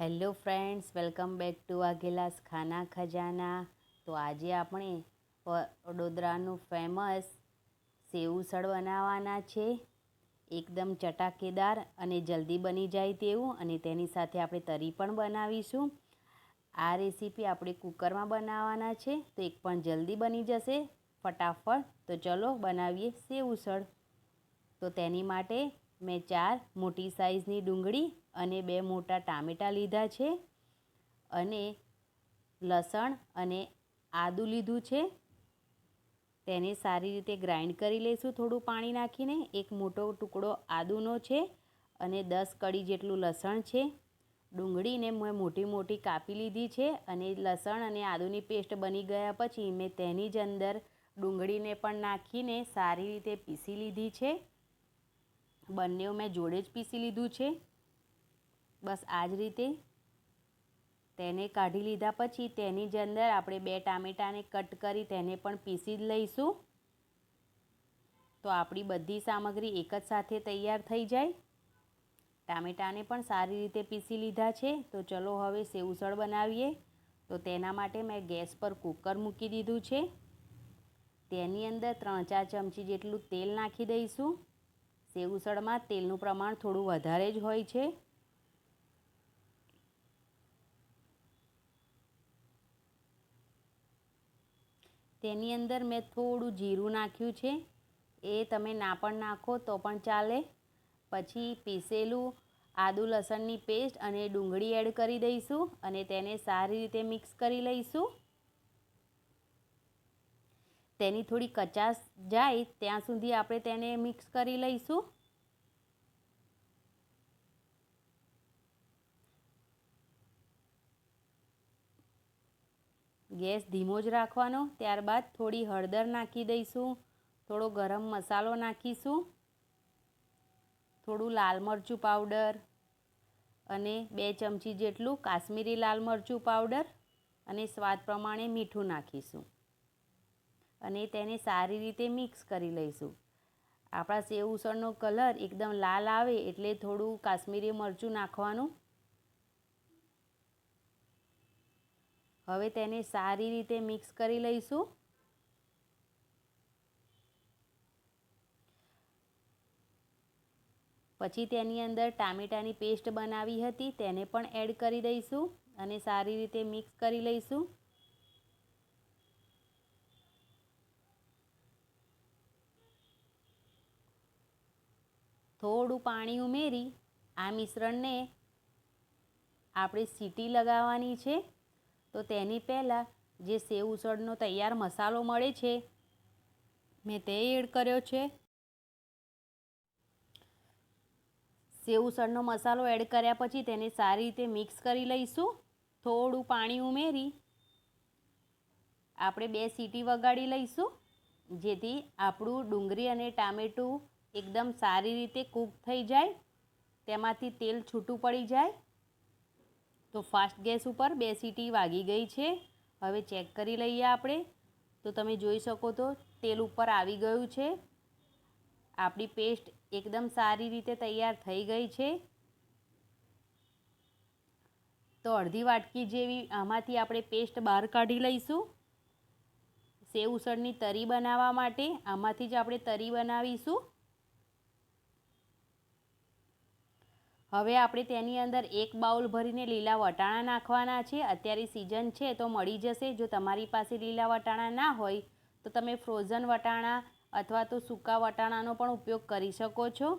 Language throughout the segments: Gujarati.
Hello friends, welcome back to Vaghela's ખાના ખજાના. તો આજે આપણે વડોદરાનું ફેમસ સેવઉસળ બનાવવાના છે. એકદમ ચટાકેદાર અને જલ્દી બની જાય તેવું અને તેની સાથે આપણે તરી પણ બનાવીશું. આ રેસીપી આપણે કુકરમાં બનાવવાના છે, તો એક પણ જલ્દી બની જશે ફટાફટ. તો ચલો બનાવીએ સેવુસળ તો તેની માટે મેં ચાર મોટી સાઈઝની ડુંગળી અને બે મોટા ટામેટાં લીધા છે અને લસણ અને આદું લીધું છે. તેને સારી રીતે ગ્રાઇન્ડ કરી લઈશું થોડું પાણી નાખીને. એક મોટો ટુકડો આદુનો છે અને દસ કડી જેટલું લસણ છે. ડુંગળીને મેં મોટી મોટી કાપી લીધી છે અને લસણ અને આદુની પેસ્ટ બની ગયા પછી મેં તેની જ અંદર ડુંગળીને પણ નાખીને સારી રીતે પીસી લીધી છે. બંને મેં જોડે જ પીસી લીધું છે. બસ આ જ રીતે તેને કાઢી લીધા પછી તેની જ અંદર આપણે બે ટામેટાને કટ કરી તેને પણ પીસી જ લઈશું. તો આપણી બધી સામગ્રી એક જ સાથે તૈયાર થઈ જાય. ટામેટાને પણ સારી રીતે પીસી લીધા છે. તો ચલો હવે સેવસળ બનાવીએ. તો તેના માટે મેં ગેસ પર કુકર મૂકી દીધું છે. તેની અંદર ત્રણ ચાર ચમચી જેટલું તેલ નાખી દઈશું. સેવઉસળમાં તેલનું પ્રમાણ થોડું વધારે જ હોય છે. તેની અંદર મેં થોડું જીરું નાખ્યું છે. એ તમે ના પણ નાખો તો પણ ચાલે. પછી પીસેલું આદુ લસણની પેસ્ટ અને ડુંગળી એડ કરી દઈશું અને તેને સારી રીતે મિક્સ કરી લઈશું. તેની થોડી કચાશ જાય, ત્યાં સુધી આપણે તેને મિક્સ કરી લઈશું. ગેસ ધીમો જ રાખવાનો, ત્યારબાદ થોડી હળદર નાખી દઈશું, થોડો ગરમ મસાલો નાખીશું, થોડું લાલ મરચું પાવડર અને બે ચમચી જેટલું કાશ્મીરી લાલ મરચું પાવડર અને સ્વાદ પ્રમાણે મીઠું નાખીશું. અને તેને સારી રીતે મિક્સ કરી લઈશું. આપણા સેવ ઉસળનો કલર એકદમ લાલ આવે એટલે થોડું કાશ્મીરી મરચું નાખવાનું. હવે તેને સારી રીતે મિક્સ કરી લઈશું. પછી તેની અંદર ટામેટાની પેસ્ટ બનાવી હતી તેને પણ એડ કરી દઈશું અને સારી રીતે મિક્સ કરી લઈશું. થોડું પાણી ઉમેરી આ મિશ્રણને આપણે સીટી લગાવવાની છે. તો તેની પહેલાં જે સેવ ઉસળનો તૈયાર મસાલો મળે છે, મેં તે એડ કર્યો છે. સેવ ઉસળનો મસાલો એડ કર્યા પછી તેને સારી રીતે મિક્સ કરી લઈશું. થોડું પાણી ઉમેરી આપણે બે સીટી વગાડી લઈશું, જેથી આપણું ડુંગળી અને ટામેટું એકદમ સારી રીતે કૂક થઈ જાય, તેમાંથી તેલ છૂટું પડી જાય. તો ફાસ્ટ ગેસ ઉપર બે સીટી વાગી ગઈ છે. હવે ચેક કરી લઈએ આપણે. તો તમે જોઈ શકો તો તેલ ઉપર આવી ગયું છે. આપણી પેસ્ટ એકદમ સારી રીતે તૈયાર થઈ ગઈ છે. તો અડધી વાટકી જેવી આમાંથી આપણે પેસ્ટ બહાર કાઢી લઈશું. સેવ ઉસળની તરી બનાવવા માટે આમાંથી જ આપણે તરી બનાવીશું. હવે આપણે તેની અંદર એક બાઉલ ભરીને લીલા વટાણા નાખવાના છે. અત્યારે સિઝન છે તો મળી જશે. જો તમારી પાસે લીલા વટાણા ના હોય, તો તમે ફ્રોઝન વટાણા અથવા તો સૂકા વટાણાનો પણ ઉપયોગ કરી શકો છો.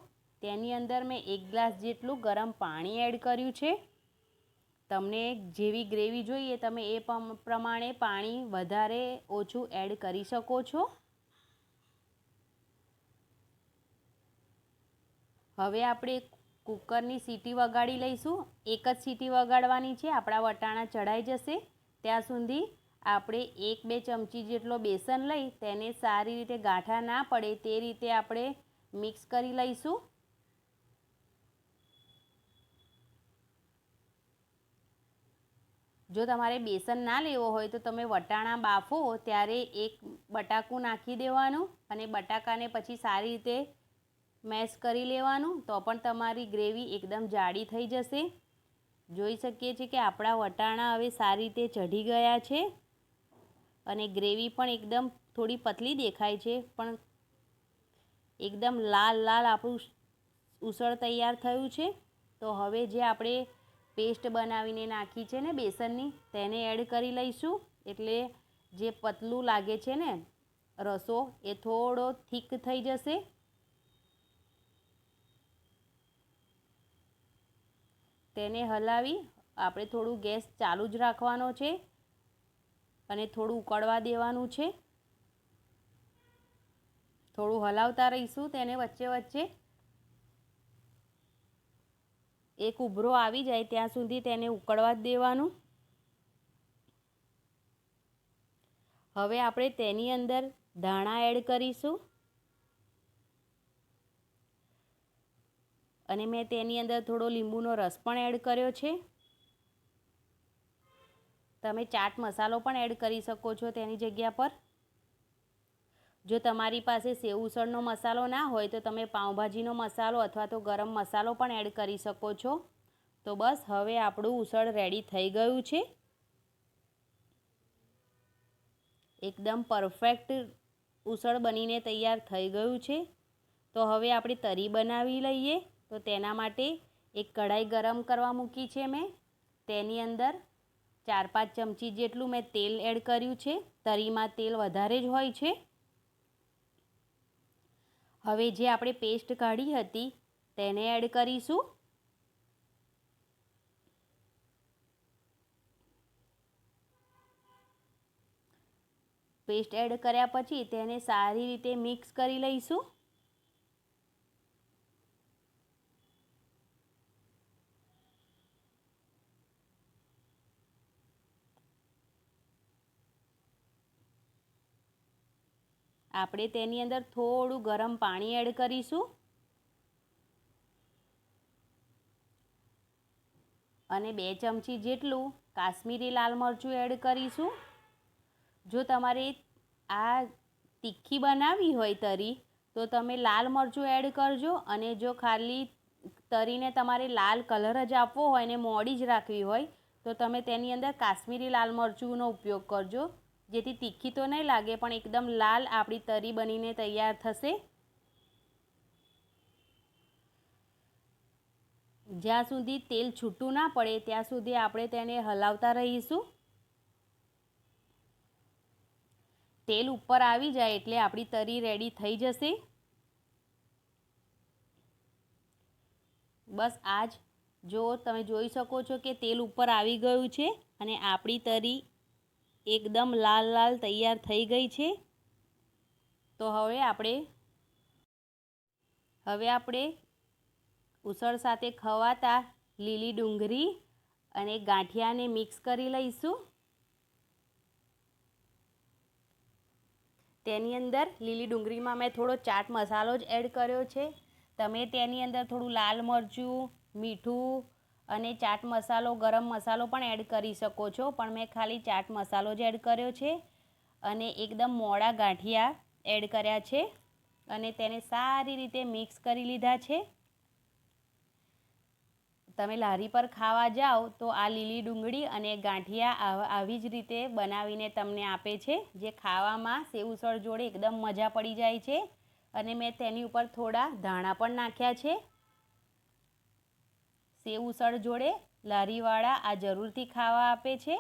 તેની અંદર મેં એક ગ્લાસ જેટલું ગરમ પાણી એડ કર્યું છે. તમને જેવી ગ્રેવી જોઈએ, તમે એ પ્રમાણે પાણી વધારે ઓછું એડ કરી શકો છો. હવે આપણે કુકરની સીટી વગાડી લઈશું. એક જ સીટી વગાડવાની છે. આપણા વટાણા ચડાઈ જશે. ત્યાં સુધી આપણે એક બે ચમચી જેટલો બેસન લઈ તેને સારી રીતે ગાંઠા ના પડે તે રીતે આપણે મિક્સ કરી લઈશું. જો તમારે બેસન ના લેવો હોય તો તમે વટાણા બાફો ત્યારે એક બટાકું નાખી દેવાનું અને બટાકાને પછી સારી રીતે મેશ કરી લેવાનું, તો પણ તમારી ગ્રેવી એકદમ જાડી થઈ જશે. જોઈ શકીએ છીએ કે આપણા વટાણા હવે સારી રીતે ચઢી ગયા છે અને ગ્રેવી પણ એકદમ થોડી પતલી દેખાય છે, પણ એકદમ લાલ લાલ આપણું ઉસળ તૈયાર થયું છે. તો હવે જે આપણે પેસ્ટ બનાવીને નાખી છે ને બેસનની, તેને એડ કરી લઈશું. એટલે જે પતલું લાગે છે ને રસો, એ થોડો થીક થઈ જશે. તેને હલાવી આપણે થોડું ગેસ ચાલુ જ રાખવાનો છે અને થોડું ઉકળવા દેવાનું છે. થોડું હલાવતા રહીશું તેને વચ્ચે વચ્ચે. એક ઉભરો આવી જાય ત્યાં સુધી તેને ઉકળવા જ દેવાનું. હવે આપણે તેની અંદર ધાણા એડ કરીશું. અને મેં તેની અંદર થોડો લીંબુનો રસ પણ એડ કર્યો છે. તમે ચાટ મસાલો પણ એડ કરી શકો છો તેની જગ્યા પર. જો તમારી પાસે સેવ ઉસળનો મસાલો ના હોય તો તમે પાઉંભાજીનો મસાલો અથવા તો ગરમ મસાલો પણ એડ કરી શકો છો. તો બસ, હવે આપણું ઉસળ રેડી થઈ ગયું છે. એકદમ પરફેક્ટ ઉસળ બનીને તૈયાર થઈ ગયું છે. તો હવે આપણે તરી બનાવી લઈએ. તો તેના માટે એક કઢાઈ ગરમ કરવા મૂકી છે મેં. તેની અંદર ચાર પાંચ ચમચી જેટલું મેં તેલ એડ કર્યું છે. તરીમાં તેલ વધારે જ હોય છે. હવે જે આપણે પેસ્ટ કાઢી હતી તેને એડ કરીશું. પેસ્ટ એડ કર્યા પછી તેને સારી રીતે મિક્સ કરી લઈશું. આપણે તેની અંદર થોડું ગરમ પાણી એડ કરીશું. અને બે ચમચી જેટલું કાશ્મીરી લાલ મરચું એડ કરીશું. જો તમારે આ તીખી બનાવવી હોય તરી, તો તમે લાલ મરચું એડ કરજો અને જો ખાલી તરીને તમારે લાલ કલર જ આપવો હોય ને મોડી જ રાખવી હોય, તો તમે તેની અંદર કાશ્મીરી લાલ મરચુંનો ઉપયોગ કરજો. જેથી તીખી તો નહીં લાગે, પણ એકદમ લાલ આપણી તરી બનીને તૈયાર થશે. જ્યાં સુધી તેલ છૂટું ના પડે, ત્યાં સુધી આપણે તેને હલાવતા રહીશું. તેલ ઉપર આવી જાય એટલે આપણી તરી રેડી થઈ જશે. બસ આજ. જો તમે જોઈ શકો છો કે તેલ ઉપર આવી ગયું છે અને આપણી તરી એકદમ લાલ લાલ તૈયાર થઈ ગઈ છે. તો હવે આપણે હવે આપણે ઉસળ સાથે ખવાતા લીલી ડુંગળી અને ગાંઠિયાને મિક્સ કરી લઈશું. તેની અંદર લીલી ડુંગળીમાં મેં થોડો ચાટ મસાલો જ એડ કર્યો છે. તમે તેની અંદર થોડું લાલ મરચું, મીઠું અને ચાટ મસાલો, ગરમ મસાલો પણ એડ કરી શકો છો. પણ મેં ખાલી ચાટ મસાલો જ એડ કર્યો છે અને એકદમ મોડા ગાંઠિયા એડ કર્યા છે અને તેને સારી રીતે મિક્સ કરી લીધા છે. તમે લારી પર ખાવા જાઓ તો આ લીલી ડુંગળી અને ગાંઠિયા આવી જ રીતે બનાવીને તમને આપે છે. જે ખાવામાં સેવસળ જોડે એકદમ મજા પડી જાય છે અને મેં તેની ઉપર થોડા ધાણા પણ નાખ્યા છે. સેવ ઉસળ જોડે લારીવાળા આ જરૂરથી ખાવા આપે છે.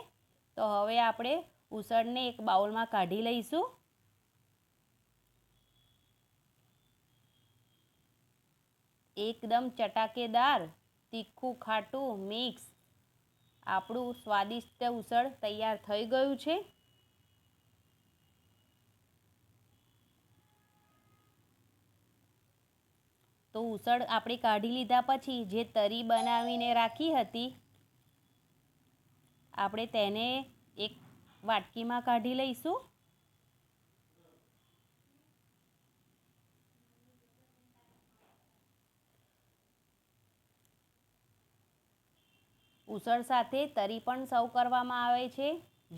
તો હવે આપણે ઉસળને એક બાઉલમાં કાઢી લઈશું. એકદમ ચટાકેદાર, તીખું, ખાટું, મિક્સ. આપણું સ્વાદિષ્ટ ઉસળ તૈયાર થઈ ગયું છે. તો ઉસળ આપણે કાઢી લીધા પછી જે તરી બનાવીને રાખી હતી, આપણે તેને એક વાટકીમાં કાઢી લઈશું. ઉસળ સાથે તરી પણ સર્વ કરવામાં આવે છે.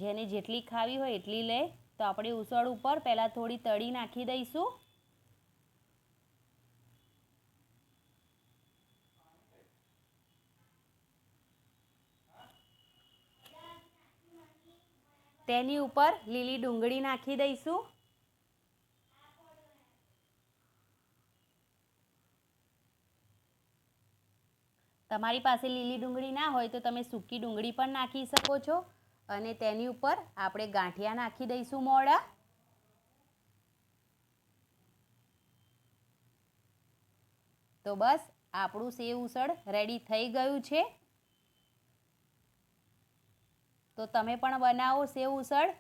જેને જેટલી ખાવી હોય એટલી લે. તો આપણે ઉસળ ઉપર પહેલાં થોડી તળી નાખી દઈશું. તેની ઉપર લીલી ડુંગળી નાખી દઈશું. તમારી પાસે લીલી ડુંગળી ના હોય તો તમે સૂકી ડુંગળી પણ નાખી શકો છો. અને તેની ઉપર આપણે ગાંઠિયા નાખી દઈશું મોડા. તો બસ આપણું સેવ ઉસળ રેડી થઈ ગયું છે. તો તમે પણ બનાવો સેવ ઉસળ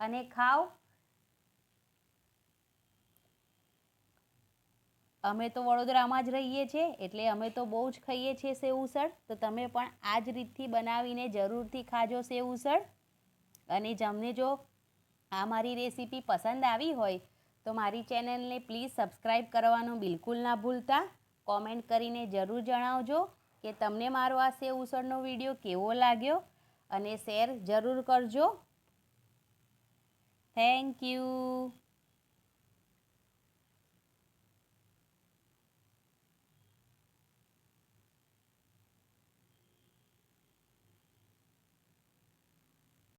અને ખાઓ. અમે તો વડોદરામાં જ રહીએ છીએ, એટલે અમે તો બહુ જ ખાઈએ છીએ સેવ ઉસળ. તો તમે પણ આ જ રીતથી બનાવીને જરૂરથી ખાજો સેવ ઉસળ. અને જમને જો આ મારી રેસીપી પસંદ આવી હોય, તો મારી ચેનલને પ્લીઝ સબસ્ક્રાઈબ કરવાનું બિલકુલ ના ભૂલતા. કોમેન્ટ કરીને જરૂર જણાવજો કે તમને મારો આ સેવ ઉસળનો વીડિયો કેવો લાગ્યો? અને શેર જરૂર કરજો. Thank you